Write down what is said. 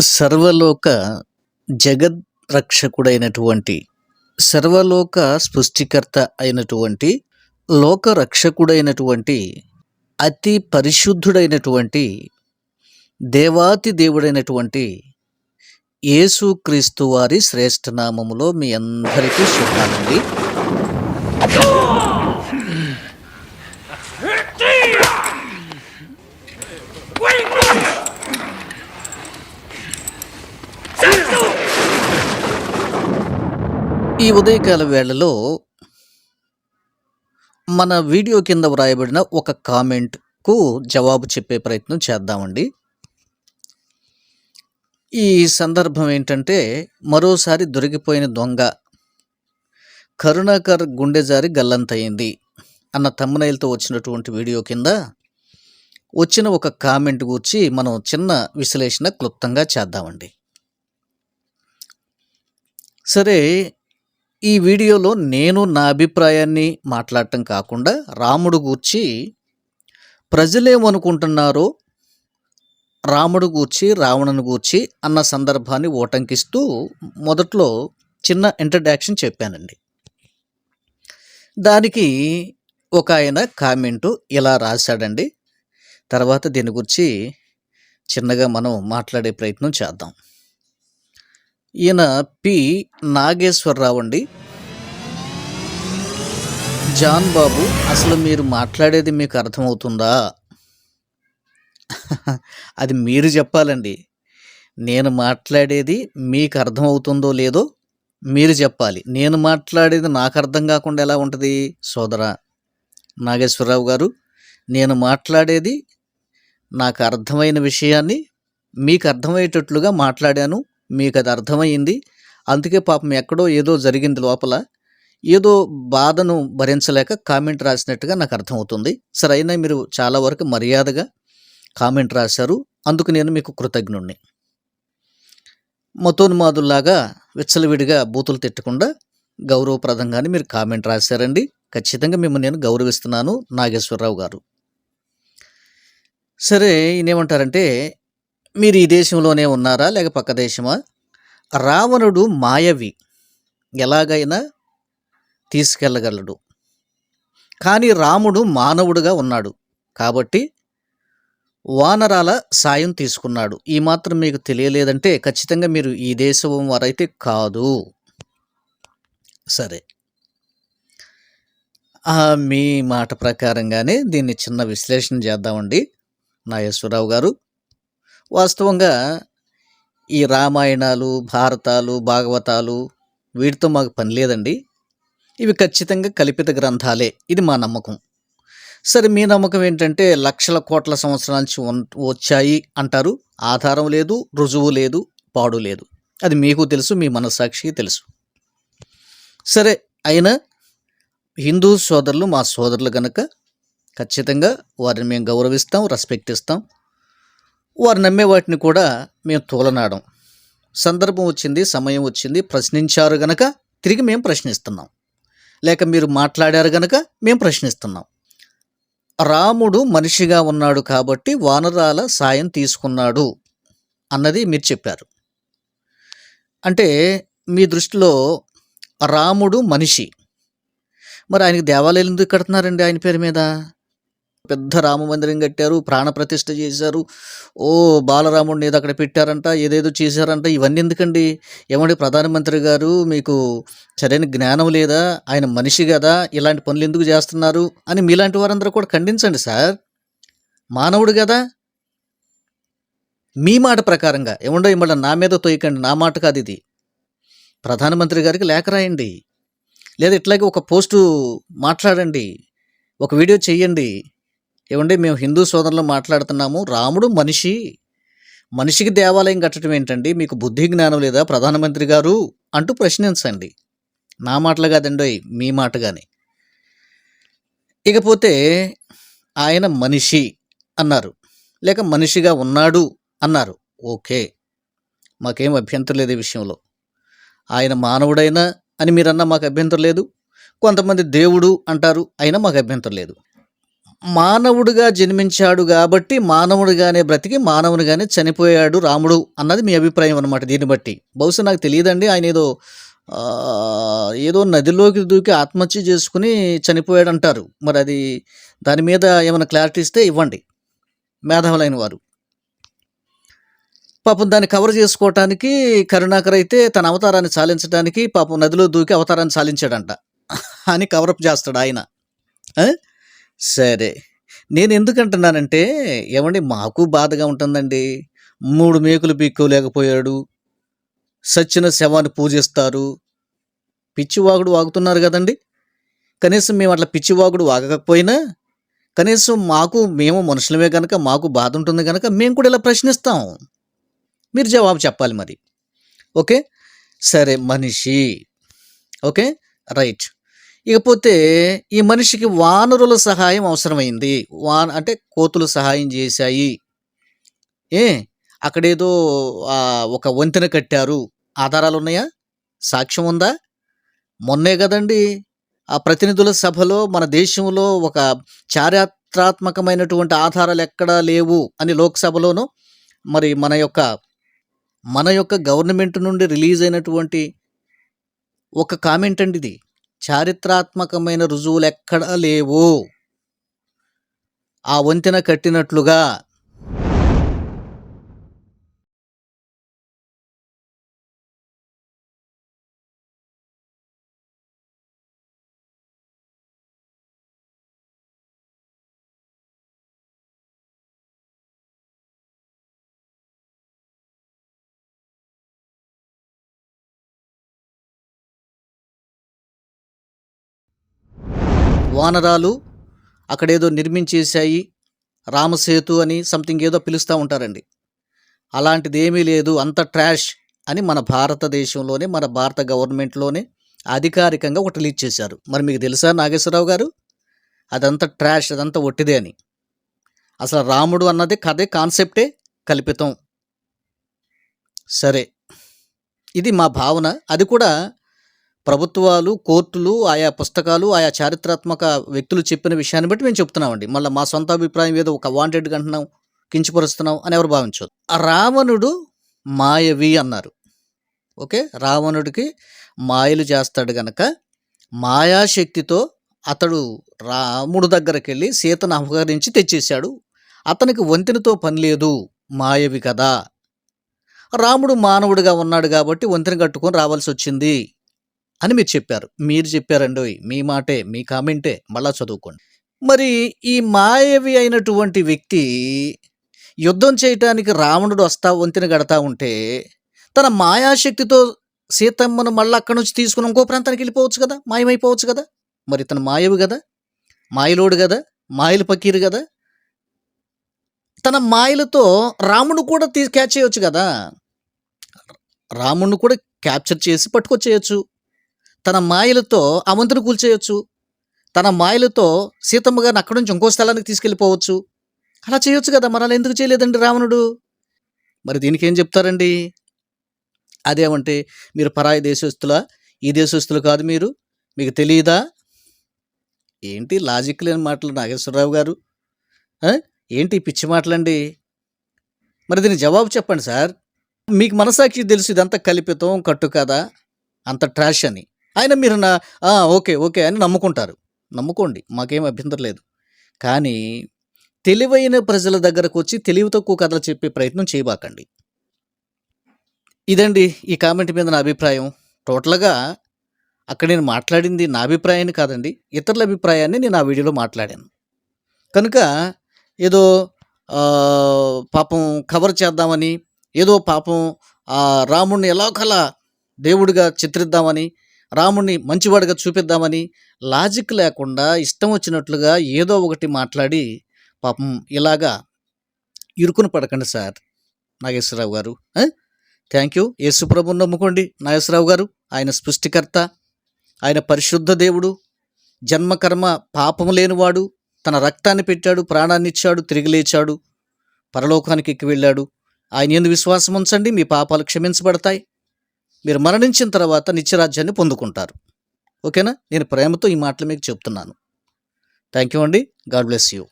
సర్వలోక జగద్ రక్షకుడైనటువంటి సర్వలోక సృష్టికర్త అయినటువంటి లోక రక్షకుడైనటువంటి అతి పరిశుద్ధుడైనటువంటి దేవాతి దేవుడైనటువంటి యేసుక్రీస్తు వారి శ్రేష్ఠ నామములో మీ అందరికీ శుభాలండి. ఈ ఉదయకాల వేళలో మన వీడియో కింద వ్రాయబడిన ఒక కామెంట్కు జవాబు చెప్పే ప్రయత్నం చేద్దామండి. ఈ సందర్భం ఏంటంటే మరోసారి దొరికిపోయిన దొంగ కరుణాకర్ గుండె జారి గల్లంతయింది అన్న తమ్మనైలతో వచ్చినటువంటి వీడియో కింద వచ్చిన ఒక కామెంట్ గురించి మనం చిన్న విశ్లేషణ క్లుప్తంగా చేద్దామండి. సరే ఈ వీడియోలో నేను నా అభిప్రాయాన్ని మాట్లాడటం కాకుండా రాముడు గూర్చి ప్రజలేమనుకుంటున్నారో రాముడు గూర్చి రావణుని గూర్చి అన్న సందర్భాన్ని ఓటంకిస్తూ మొదట్లో చిన్న ఇంట్రడక్షన్ చెప్పానండి. దానికి ఒక ఆయన కామెంటు ఇలా రాశాడండి. తర్వాత దీని గురించి చిన్నగా మనం మాట్లాడే ప్రయత్నం చేద్దాం. ఈయన పి. నాగేశ్వరరావు అండి. జాన్ బాబు అసలు మీరు మాట్లాడేది మీకు అర్థమవుతుందా? అది మీరు చెప్పాలండి. నేను మాట్లాడేది మీకు అర్థమవుతుందో లేదో మీరు చెప్పాలి. నేను మాట్లాడేది నాకు అర్థం కాకుండా ఎలా ఉంటుంది? సోదరా నాగేశ్వరరావు గారు నేను మాట్లాడేది నాకు అర్థమైన విషయాన్ని మీకు అర్థమయ్యేటట్లుగా మాట్లాడాను. మీకు అది అర్థమయ్యింది. అందుకే పాపం ఎక్కడో ఏదో జరిగింది లోపల. ఏదో బాధను భరించలేక కామెంట్ రాసినట్టుగా నాకు అర్థమవుతుంది. సరే అయినా మీరు చాలా వరకు మర్యాదగా కామెంట్ రాశారు. అందుకు నేను మీకు కృతజ్ఞుణ్ణి. మతోన్మాదుల్లాగా విచ్చలవిడిగా బూతులు తిట్టకుండా గౌరవప్రదంగానే మీరు కామెంట్ రాశారండి. ఖచ్చితంగా మిమ్మల్ని నేను గౌరవిస్తున్నాను నాగేశ్వరరావు గారు. సరే ఈయనేమంటారంటే మీరు ఈ దేశంలోనే ఉన్నారా లేక పక్క దేశమా? రావణుడు మాయవి. ఎలాగైనా తీసుకెళ్ళగలడు. కానీ రాముడు మానవుడుగా ఉన్నాడు. కాబట్టి వానరాల సాయం తీసుకున్నాడు. ఈ మాత్రం మీకు తెలియలేదంటే ఖచ్చితంగా మీరు ఈ దేశం వారైతే కాదు. సరే. మీ మాట ప్రకారంగానే దీన్ని చిన్న విశ్లేషణ చేద్దామండి. నాగేశ్వరరావు గారు. వాస్తవంగా ఈ రామాయణాలు భారతాలు భాగవతాలు వీటితో మాకు పని లేదండి. ఇవి ఖచ్చితంగా కల్పిత గ్రంథాలే. ఇది మా నమ్మకం. సరే మీ నమ్మకం ఏంటంటే లక్షల కోట్ల సంవత్సరాల నుంచి వచ్చాయి అంటారు. ఆధారం లేదు రుజువు లేదు పాడు లేదు. అది మీకు తెలుసు మీ మనస్సాక్షికి తెలుసు. సరే అయినా హిందూ సోదరులు మా సోదరులు కనుక ఖచ్చితంగా వారిని మేము గౌరవిస్తాం రెస్పెక్ట్ ఇస్తాం. వారు నమ్మే వాటిని కూడా మేము తోలనాడం. సందర్భం వచ్చింది సమయం వచ్చింది ప్రశ్నించారు గనక తిరిగి మేము ప్రశ్నిస్తున్నాం. లేక మీరు మాట్లాడారు గనక మేము ప్రశ్నిస్తున్నాం. రాముడు మనిషిగా ఉన్నాడు కాబట్టి వానరాల సాయం తీసుకున్నాడు అన్నది మీరు చెప్పారు. అంటే మీ దృష్టిలో రాముడు మనిషి. మరి ఆయనకి దేవాలయాలు ఎందుకు కడుతున్నారండి ఆయన పేరు మీద? పెద్ద రామ మందిరం కట్టారు ప్రాణప్రతిష్ఠ చేశారు. ఓ బాలరాముడిని ఏదో అక్కడ పెట్టారంట ఏదేదో చేశారంట. ఇవన్నీ ఎందుకండి? ఏమండి ప్రధానమంత్రి గారు మీకు సరైన జ్ఞానం లేదా? ఆయన మనిషి కదా ఇలాంటి పనులు ఎందుకు చేస్తున్నారు? అని మీలాంటి వారందరూ కూడా ఖండించండి సార్. మానవుడు కదా. మీ మాట ప్రకారంగా. ఏముండో మళ్ళీ నా మీద తోయకండి నా మాట కాదు ఇది. ప్రధానమంత్రి గారికి లేఖ రాయండి. లేదా ఇట్లాగే ఒక పోస్టు మాట్లాడండి. ఒక వీడియో చెయ్యండి ఏమంటే మేము హిందూ సోదరులు మాట్లాడుతున్నాము. రాముడు మనిషి. మనిషికి దేవాలయం కట్టడం ఏంటండి? మీకు బుద్ధి జ్ఞానం లేదా? ప్రధానమంత్రి గారు అంటూ ప్రశ్నించండి. నా మాటలు కాదండి మీ మాట కానీ ఇకపోతే ఆయన మనిషి అన్నారు. లేక మనిషిగా ఉన్నాడు అన్నారు. ఓకే. మాకేం అభ్యంతరం లేదు ఈ విషయంలో. ఆయన మానవుడైనా అని మీరన్నా మాకు అభ్యంతరం లేదు. కొంతమంది దేవుడు అంటారు అయినా మాకు అభ్యంతరం లేదు. మానవుడిగా జన్మించాడు కాబట్టి మానవుడిగానే బ్రతికి మానవునిగానే చనిపోయాడు రాముడు అన్నది మీ అభిప్రాయం అనమాట దీన్ని బట్టి. బహుశా నాకు తెలియదండి. ఆయన ఏదో ఏదో నదిలోకి దూకి ఆత్మహత్య చేసుకుని చనిపోయాడు అంటారు మరి అది దాని మీద ఏమైనా క్లారిటీ ఇస్తే ఇవ్వండి. మేధావులైన వారు. పాపం దాన్ని కవర్ చేసుకోవటానికి కరుణాకర్ అయితే తన అవతారాన్ని సాలించడానికి పాపం నదిలో దూకి అవతారాన్ని సాలించాడంట అని కవరప్ చేస్తాడు ఆయన. సరే. నేను ఎందుకంటున్నానంటే ఏమండి మాకు బాధగా ఉంటుందండి. మూడు మేకులు పీక్కోలేకపోయాడు. సచ్చిన శవాన్ని పూజిస్తారు. పిచ్చివాగుడు వాగుతున్నారు కదండి. కనీసం మేము అట్లా పిచ్చివాగుడు వాగకపోయినా కనీసం మాకు మేము మనుషులమే కనుక మాకు బాధ ఉంటుంది కనుక మేము కూడా ఇలా ప్రశ్నిస్తాం. మీరు జవాబు చెప్పాలి మరి. ఓకే? సరే మనిషి. ఓకే? రైట్. ఇకపోతే ఈ మనిషికి వానరుల సహాయం అవసరమైంది. వాన అంటే కోతులు సహాయం చేశాయి. ఏ? అక్కడేదో ఒక వంతెన కట్టారు. ఆధారాలు ఉన్నాయా? సాక్ష్యం ఉందా? మొన్నే కదండి ఆ ప్రతినిధుల సభలో మన దేశంలో ఒక చారిత్రాత్మకమైనటువంటి ఆధారాలు ఎక్కడా లేవు అని లోక్సభలోను మరి మన యొక్క మన యొక్క గవర్నమెంట్ నుండి రిలీజ్ అయినటువంటి ఒక కామెంట్ అండి ఇది. చారిత్రాత్మకమైన రుజువులు ఎక్కడా లేవు. ఆ వంతెన కట్టినట్లుగా వానరాలు అక్కడేదో నిర్మించేశాయి రామసేతు అని సంథింగ్ ఏదో పిలుస్తూ ఉంటారండి. అలాంటిది ఏమీ లేదు అంత ట్రాష్ అని మన భారతదేశంలోనే మన భారత గవర్నమెంట్లోనే అధికారికంగా ఒకటి రిలీజ్ చేశారు. మరి మీకు తెలుసా నాగేశ్వరరావు గారు? అదంతా ట్రాష్ అదంతా ఒట్టిదే అని. అసలు రాముడు అన్నది కథే కాన్సెప్టే కల్పితం. సరే. ఇది మా భావన. అది కూడా ప్రభుత్వాలు కోర్టులు ఆయా పుస్తకాలు ఆయా చారిత్రాత్మక వ్యక్తులు చెప్పిన విషయాన్ని బట్టి మేము చెప్తున్నామండి. మళ్ళీ మా సొంత అభిప్రాయం ఏదో ఒక వాంటెడ్ అంటున్నాం కించపరుస్తున్నాం అని ఎవరు భావించదు ఆ రావణుడు మాయవి అన్నారు. ఓకే? రావణుడికి మాయలు చేస్తాడు గనక మాయాశక్తితో అతడు రాముడు దగ్గరికి వెళ్ళి సీతను అపహరించి తెచ్చేశాడు. అతనికి వంతెనతో పని లేదు మాయవి కదా. రాముడు మానవుడిగా ఉన్నాడు కాబట్టి వంతెన కట్టుకొని రావాల్సి వచ్చింది. అని మీరు చెప్పారు. మీరు చెప్పారండి మీ మాటే మీ కామెంటే మళ్ళా చదువుకోండి. మరి ఈ మాయవి అయినటువంటి వ్యక్తి యుద్ధం చేయటానికి రావణుడు వస్తా వంతెన కడతా ఉంటే తన మాయాశక్తితో సీతమ్మను మళ్ళీ అక్కడి నుంచి తీసుకుని ఇంకో ప్రాంతానికి వెళ్ళిపోవచ్చు కదా? మాయమైపోవచ్చు కదా? మరి తన మాయవి కదా? మాయలోడు కదా? మాయలు పకీరు కదా? తన మాయలతో రాముడు కూడా తీ క్యాచ్ చేయొచ్చు కదా? రాముడిని కూడా క్యాప్చర్ చేసి పట్టుకొచ్చేయచ్చు. తన మాయలతో ఆ కూల్చేయొచ్చు. తన మాయలతో సీతమ్మ గారిని అక్కడి నుంచి ఇంకో స్థలానికి తీసుకెళ్ళిపోవచ్చు. అలా చేయొచ్చు కదా మరి అలా ఎందుకు చేయలేదండి రావణుడు? మరి దీనికి ఏం చెప్తారండి? అదేమంటే మీరు పరాయి దేశస్తులా ఈ దేశస్తులు కాదు మీరు? మీకు తెలియదా? ఏంటి లాజిక్ లేని మాటలు నాగేశ్వరరావు గారు? ఏంటి పిచ్చి మాటలండి? మరి దీని జవాబు చెప్పండి సార్. మీకు మనసాక్షి తెలుసు ఇదంతా కల్పితం కట్టు కదా? అంత ట్రాష్ అని. ఆయన మీరు నా ఓకే ఓకే అని నమ్ముకుంటారు. నమ్ముకోండి మాకేం అభ్యంతరం లేదు. కానీ తెలివైన ప్రజల దగ్గరకు వచ్చి తెలివి తక్కువ కథలు చెప్పే ప్రయత్నం చేయబాకండి. ఇదండి ఈ కామెంట్ మీద నా అభిప్రాయం. టోటల్గా అక్కడ నేను మాట్లాడింది నా అభిప్రాయాన్ని కాదండి ఇతరుల అభిప్రాయాన్ని నేను ఆ వీడియోలో మాట్లాడాను. కనుక ఏదో పాపం కవర్ చేద్దామని ఏదో పాపం రాముడిని రాముణ్ణి ఎలా కలా దేవుడిగా చిత్రిద్దామని రాముణ్ణి మంచివాడిగా చూపిద్దామని లాజిక్ లేకుండా ఇష్టం వచ్చినట్లుగా ఏదో ఒకటి మాట్లాడి పాపం ఇలాగా ఇరుకును పడకండి సార్. నాగేశ్వరరావు గారు. థ్యాంక్ యూ యేసుప్రభుని నమ్ముకోండి నాగేశ్వరరావు గారు. ఆయన సృష్టికర్త ఆయన పరిశుద్ధ దేవుడు జన్మకర్మ పాపము లేనివాడు తన రక్తాన్ని పెట్టాడు ప్రాణాన్ని ఇచ్చాడు తిరిగి లేచాడు పరలోకానికి ఎక్కి వెళ్ళాడు. ఆయన ఎందు విశ్వాసం ఉంచండి మీ పాపాలు క్షమించబడతాయి. మీరు మరణించిన తర్వాత నిత్యరాజ్యాన్ని పొందుకుంటారు. ఓకేనా? నేను ప్రేమతో ఈ మాటలు మీకు చెప్తున్నాను. థ్యాంక్ యూ అండి. God bless you.